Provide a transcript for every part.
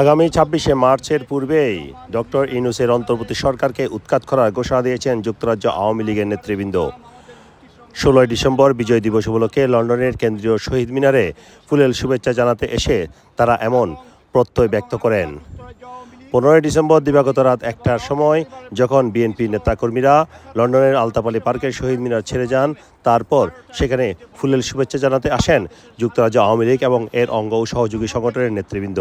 আগামী ছাব্বিশে মার্চের পূর্বেই ডক্টর ইনুসের অন্তর্বর্তী সরকারকে উৎখাত করার ঘোষণা দিয়েছেন যুক্তরাজ্য আওয়ামী লীগের নেতৃবৃন্দ। ষোলোই ডিসেম্বর বিজয় দিবস উপলক্ষে লন্ডনের কেন্দ্রীয় শহীদ মিনারে ফুলেল শুভেচ্ছা জানাতে এসে তারা এমন প্রত্যয় ব্যক্ত করেন। পনেরোই ডিসেম্বর দিবাগত রাত একটার সময় যখন বিএনপি নেতাকর্মীরা লন্ডনের আলতাপালি পার্কের শহীদ মিনার ছেড়ে যান, তারপর সেখানে ফুলেল শুভেচ্ছা জানাতে আসেন যুক্তরাজ্য আওয়ামী লীগ এবং এর অঙ্গ ও সহযোগী সংগঠনের নেতৃবৃন্দ।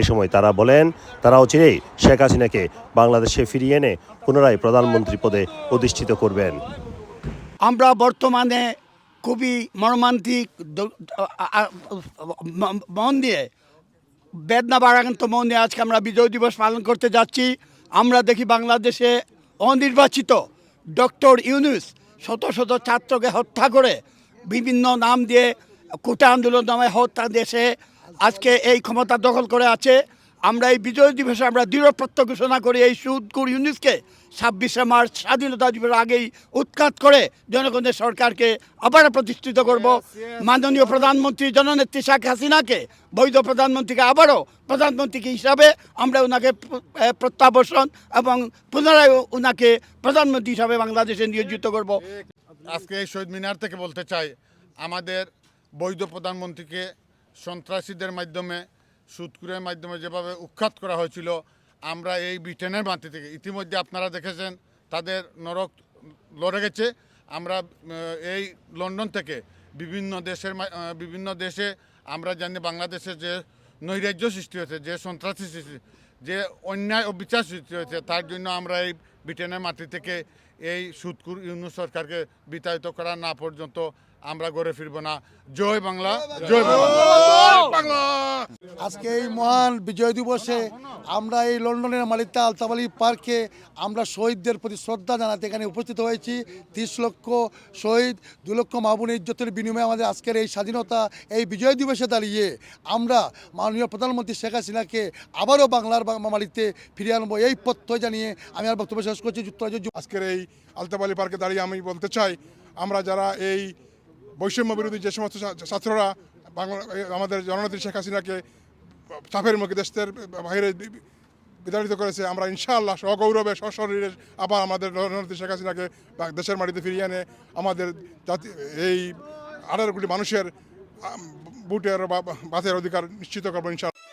এ সময় তারা বলেন তারা অচিরেই শেখ হাসিনাকে বাংলাদেশে ফিরিয়ে এনে পুনরায় প্রধানমন্ত্রী পদে অধিষ্ঠিত করবেন। আমরা বর্তমানে খুবই মর্মান্তিক মন দিয়ে বেদনা বারাকান্ত মন আজকে আমরা বিজয় দিবস পালন করতে যাচ্ছি। আমরা দেখি বাংলাদেশে অনির্বাচিত ডক্টর ইউনুস শত শত ছাত্রকে হত্যা করে বিভিন্ন নাম দিয়ে কোটা আন্দোলন নামে হত্যা দেশে আজকে এই ক্ষমতা দখল করে আছে। আমরা এই বিজয় দিবসে আমরা দৃঢ় প্রত্য ঘোষণা করি এই সুদকুর ইউনিসকে ছাব্বিশে মার্চ স্বাধীনতা দিবসের আগেই উৎখাত করে জনগণের সরকারকে আবার প্রতিষ্ঠিত করব। মাননীয় প্রধানমন্ত্রী জননেত্রী শেখ হাসিনাকে বৈধ প্রধানমন্ত্রীকে আবারও প্রধানমন্ত্রী হিসাবে আমরা ওনাকে প্রত্যাবর্ষণ এবং পুনরায় ওনাকে প্রধানমন্ত্রী হিসাবে বাংলাদেশে নিয়োজিত করব। আজকে এই শহীদ মিনার থেকে বলতে চাই আমাদের বৈধ প্রধানমন্ত্রীকে সন্ত্রাসীদের মাধ্যমে সুৎকুরের মাধ্যমে যেভাবে উৎখাত করা হয়েছিল, আমরা এই ব্রিটেনের মাটি থেকে, ইতিমধ্যে আপনারা দেখেছেন, তাদের নরক লড়ে গেছে। আমরা এই লন্ডন থেকে বিভিন্ন দেশের বিভিন্ন দেশে আমরা জানি বাংলাদেশে যে নৈরাজ্য সৃষ্টি হয়েছে, যে সন্ত্রাসী সৃষ্টি, যে অন্যায় ও বিচার সৃষ্টি হয়েছে, তার জন্য আমরা এই ব্রিটেনের মাটি থেকে এই সুৎকুর ইউনু সরকারকে বিতাড়িত করা না পর্যন্ত আমরা গড়ে ফিরব না। জয় বাংলা জয় বাংলা। আজকে এই মহান বিজয় দিবসে আমরা এই লন্ডনের মালিতা আলতাবালি পার্কে আমরা শহীদদের প্রতি শ্রদ্ধা জানাতে এখানে উপস্থিত হয়েছি। তিরিশ লক্ষ শহীদ দু লক্ষ মাহবুন ইজ্জতের বিনিময়ে আমাদের আজকের এই স্বাধীনতা এই বিজয় দিবসে দাঁড়িয়ে আমরা মাননীয় প্রধানমন্ত্রী শেখ হাসিনাকে আবারও বাংলার মালিতে ফিরিয়ে আনব। এই প্রত্যয় জানিয়ে আমি আর বক্তব্য শেষ করছি যুক্তরাজ্য আজকের এই আলতাবালি পার্কে দাঁড়িয়ে আমি বলতে চাই, আমরা যারা এই বৈষম্য বিরোধী যে সমস্ত ছাত্ররা বাংলা আমাদের জননেত্রী শেখ হাসিনাকে চাপের মুখে দেশের বাইরে বিতাড়িত করেছে, আমরা ইনশাআল্লাহ সগৌরবে, সশরীরে আবার আমাদের জননেত্রী শেখ হাসিনাকে দেশের মাটিতে ফিরিয়ে এনে আমাদের জাতি এই আঠারো কোটি মানুষের বুটের বা বাতের অধিকার নিশ্চিত করব ইনশাআল্লাহ।